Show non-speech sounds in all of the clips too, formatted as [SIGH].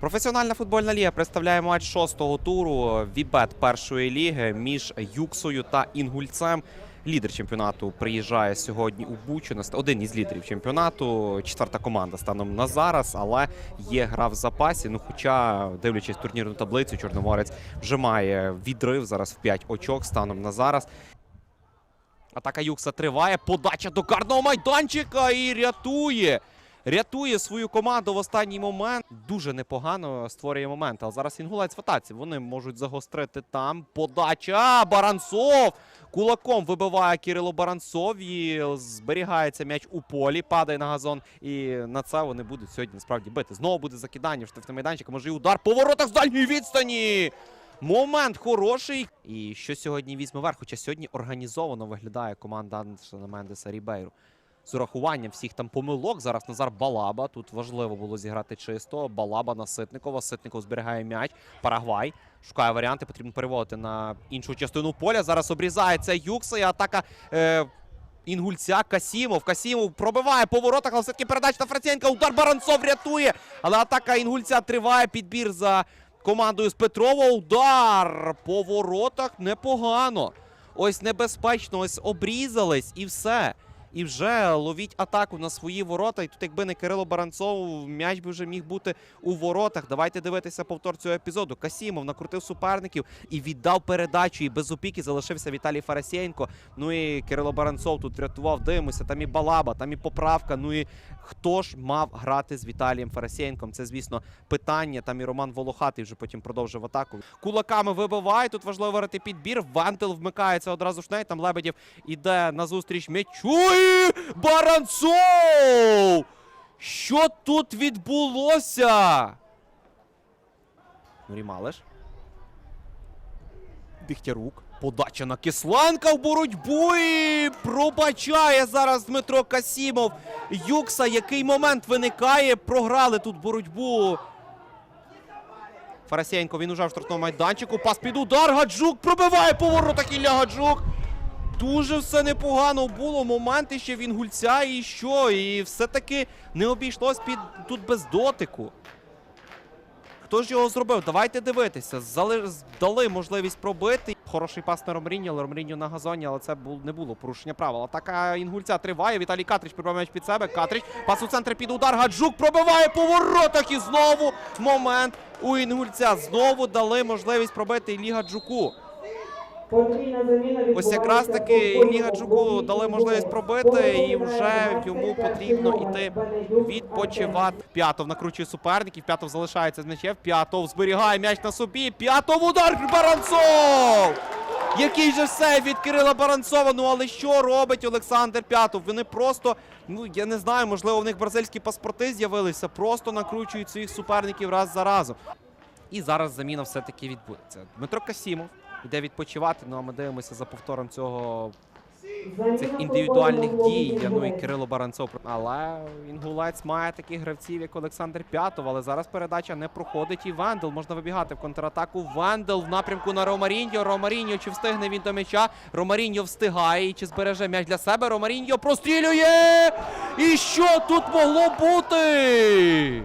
Професіональна футбольна ліга представляє матч шостого туру Вібет першої ліги між Юксою та Інгульцем. Лідер чемпіонату приїжджає сьогодні у Бучу. Один із лідерів чемпіонату, четверта команда станом на зараз, але є гра в запасі. Ну, хоча, дивлячись турнірну таблицю, Чорноморець вже має відрив зараз в 5 очок станом на зараз. Атака Юкса триває. Подача до карного майданчика і рятує. Рятує свою команду в останній момент. Дуже непогано створює момент. Але зараз інгулець в атаці. Вони можуть загострити там. Подача. Баранцов. Кулаком вибиває Кирило Баранцов і зберігається м'яч у полі, падає на газон. І на це вони будуть сьогодні насправді бити. Знову буде закидання в штрафний майданчик. Може і удар по воротах з дальньої відстані. Момент хороший. І що сьогодні візьме верх? Хоча сьогодні організовано виглядає команда Андерсона Мендеса Рібейру. З урахуванням всіх там помилок. Зараз Назар Балаба. Тут важливо було зіграти чисто. Балаба на Ситникова. Ситников зберігає м'яч. Парагвай. Шукає варіанти, потрібно переводити на іншу частину поля. Зараз обрізається Юкса і атака. Е- Інгульця Касімов. Касімов пробиває по воротах, але все-таки передача на Франценка. Удар Баранцов рятує. Але атака Інгульця триває. Підбір за командою з Петрова. Удар по воротах непогано. Ось небезпечно, ось обрізались і все. І вже ловіть атаку на свої ворота. І тут, якби не Кирило Баранцов, м'яч би вже міг бути у воротах. Давайте дивитися повтор цього епізоду. Касімов накрутив суперників і віддав передачу. І без опіки залишився Віталій Фарасєнко. Ну і Кирило Баранцов тут рятував. Дивимося. Там і Балаба, там і поправка. Ну і хто ж мав грати з Віталієм Фарасєнком? Це, звісно, питання. Там і Роман Волохатий вже потім продовжив атаку. Кулаками вибиває. Тут важливо варити підбір. Вантел вмикається одразу ж. Там Лебедєв іде назустріч м'ячу. І Баранцов! Що тут відбулося? Нурі. Дихтярук. Подача на Кисланка в боротьбу і пробачає зараз Дмитро Касімов. Юкса, який момент виникає, програли тут боротьбу. Фарасєнко, він уже в штрафному майданчику. Пас під удар. Гаджук пробиває по воротах Ілля Гаджук. Дуже все непогано було. Моменти ще він гульця і що? І все-таки не обійшлось під тут без дотику. Хто ж його зробив? Давайте дивитися. Зали... Дали можливість пробити. Хороший пас на Ромріньо, Ромріньо на газоні, але це бу... не було порушення правил. Атака інгульця триває. Віталій Катрич прибиває під себе. Катрич. Пас у центр під удар. Гаджук пробиває по воротах. І знову момент у інгульця. Знову дали можливість пробити Іллі Гаджуку. Ось якраз таки Гаджуку дали можливість пробити, і вже йому потрібно йти відпочивати. П'ятов накручує суперників. П'ятов залишається з м'ячем. П'ятов зберігає м'яч на собі. П'ятов удар Баранцов! Який же сейв від Кирила Баранцова. Ну але що робить Олександр П'ятов? Вони просто, ну я не знаю, можливо, в них бразильські паспорти з'явилися. Просто накручують своїх суперників раз за разом. І зараз заміна все-таки відбудеться. Дмитро Касімов йде відпочивати. Ну а ми дивимося за повтором цього цих індивідуальних дій. Ну і Кирило Баранцов. Але інгулець має таких гравців, як Олександр П'ятов. Але зараз передача не проходить. І Вендел можна вибігати в контратаку. Вендел в напрямку на Ромаріньо. Ромаріньо чи встигне він до м'яча? Ромаріньо встигає і чи збереже м'яч для себе. Ромаріньо прострілює! І що тут могло бути?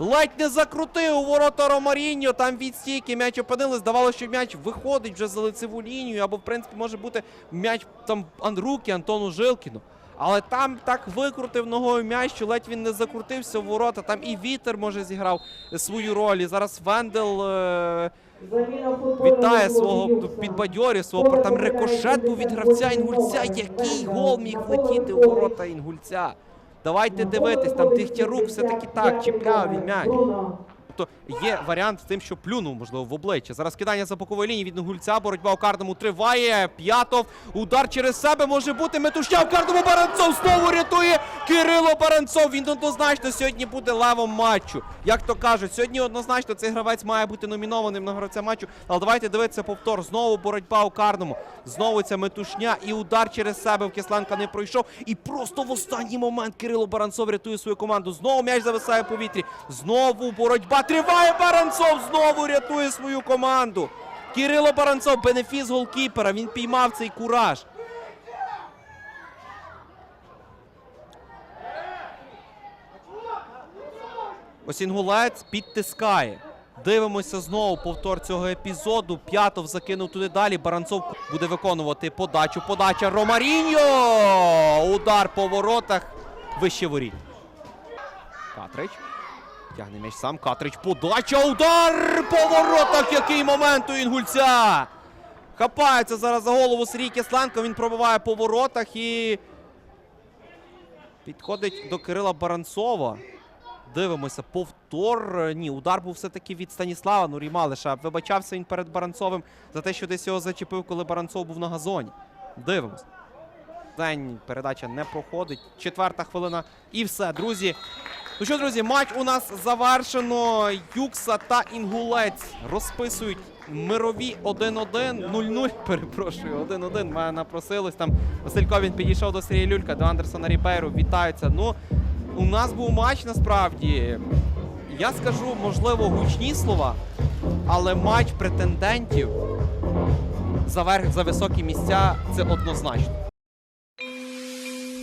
Ледь не закрутив у ворота Ромаріньо, там від стійки м'яч опинили. Здавалося, що м'яч виходить вже за лицеву лінію, або, в принципі, може бути м'яч там Анруки, Антону Жилкіну. Але там так викрутив ногою м'яч, що ледь він не закрутився в ворота. Там і вітер може зіграв свою роль. І зараз Вендел е- вітає свого підбадьорів, свого там рикошет був від гравця Інгульця. Який гол міг влетіти у ворота Інгульця? Давайте дивитись, там Дихтярук все-таки так чіпляв він м'яч. Тобто є варіант з тим, що плюнув, можливо, в обличчя. Зараз кидання за бокової лінії від Нугульця. Боротьба у карному триває. П'ятов. Удар через себе може бути. Метушня в карному Баранцов знову рятує Кирило Баранцов. Він однозначно сьогодні буде левом матчу. Як то кажуть, сьогодні однозначно цей гравець має бути номінованим на гравця матчу. Але давайте дивитися повтор. Знову боротьба у карному. Знову ця метушня і удар через себе в Кисленка не пройшов. І просто в останній момент Кирило Баранцов рятує свою команду. Знову м'яч зависає в повітрі. Знову боротьба. Триває Баранцов. Знову рятує свою команду. Кирило Баранцов, бенефіс голкіпера. Він піймав цей кураж. Ось інгулець підтискає. Дивимося знову повтор цього епізоду. П'ятов закинув туди далі. Баранцов буде виконувати подачу. Подача Ромаріньо! Удар по воротах. Вище воріт. Катрич. Тягне м'яч сам. Катрич. Подача. Удар по воротах. Який момент у інгульця. Хапається зараз за голову Сергій Кисленко. Він пробиває по воротах і. Підходить до Кирила Баранцова. Дивимося, повтор. Ні, удар був все-таки від Станіслава Нурі Малиша. Вибачався він перед Баранцовим за те, що десь його зачепив, коли Баранцов був на газоні. Дивимось. День передача не проходить. Четверта хвилина. І все, друзі. Ну що, друзі, матч у нас завершено. Юкса та Інгулець розписують мирові 1-1. 0-0. [LAUGHS] Перепрошую, 1-1. Мене напросилось. Там Василько він підійшов до Сергія Люлька, до Андерсона Рібейру. Вітаються. Ну, у нас був матч насправді. Я скажу, можливо, гучні слова, але матч претендентів за верх за високі місця це однозначно.